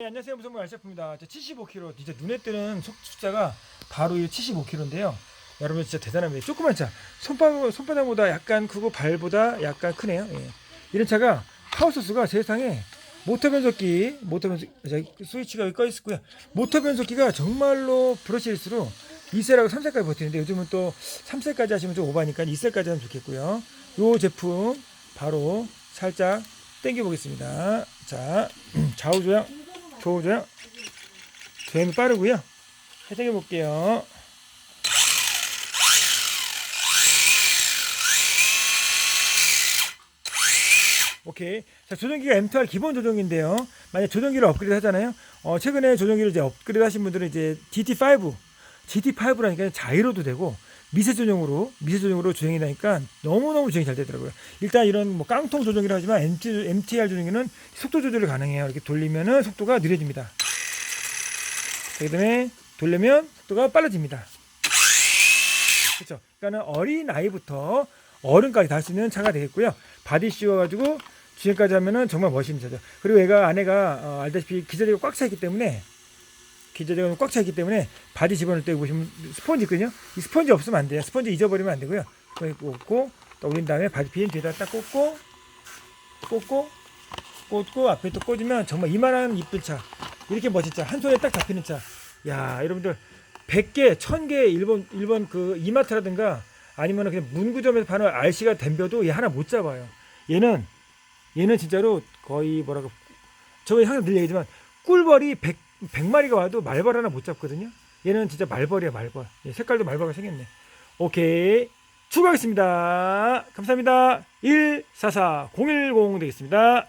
네, 안녕하세요. 무선물 알셰프입니다. 75kg 진짜 눈에 띄는 속- 숫자가 바로 이 75kg인데요. 여러분 진짜 대단합니다. 조그만 차 손바닥, 손바닥보다 약간 크고 발보다 약간 크네요. 예. 이런 차가 파워소스가 세상에 모터 변속기 모터 변속 자, 스위치가 여기 꺼 있고요. 모터 변속기가 정말로 브러시일수록 2세라고 3세까지 버티는데 요즘은 또 3세까지 하시면 좀 오바니까 2세까지 하면 좋겠고요. 요 제품 바로 살짝 당겨 보겠습니다. 자 좌우 조향 조우조향 조향이 빠르고요 해석해 볼게요 오케이. 자, 조종기가 M2R 기본 조종인데요. 만약 조종기를 업그레이드 하잖아요. 어, 최근에 조종기를 이제 업그레이드 하신 분들은 이제 DT5, GT5라니까 자이로도 되고 미세 조종으로 미세 조종으로 주행이 되니까 너무너무 주행이 잘 되더라고요. 일단 이런 뭐 깡통 조종이라 하지만 MT, MTR 조종기는 속도 조절이 가능해요. 이렇게 돌리면은 속도가 느려집니다. 그다음에 돌리면 속도가 빨라집니다. 그렇죠. 그러니까는 어린 아이부터 어른까지 다 할 수 있는 차가 되겠고요. 바디 씌워가지고 주행까지 하면은 정말 멋있는 차죠. 그리고 얘가 안에가 어, 알다시피 기저대가 꽉 차 있기 때문에 기저대가 꽉 차 있기 때문에 바디 집어넣을 때 보시면 스펀지 있거든요. 이 스펀지 없으면 안 돼요. 스펀지 잊어버리면 안 되고요. 스펀지 꽂고 또 올린 다음에 바디 핀 뒤에다 딱 꽂고 꽂고 꽂고 앞에 또 꽂으면 정말 이만한 이쁜 차 이렇게 멋진 차한 손에 딱 잡히는 차. 야 여러분들 100개, 1000개 일본 일본 그 이마트라든가 아니면 그냥 문구점에서 파는 RC가 덤벼도 얘 하나 못 잡아요. 얘는 얘는 진짜로 거의 뭐라고 저희 항상 늘 얘기지만 꿀벌이 100, 100마리가 와도 말벌 하나 못 잡거든요. 얘는 진짜 말벌이야 말벌. 얘 색깔도 말벌가 생겼네. 오케이 출발하겠습니다. 감사합니다. 144 010 되겠습니다.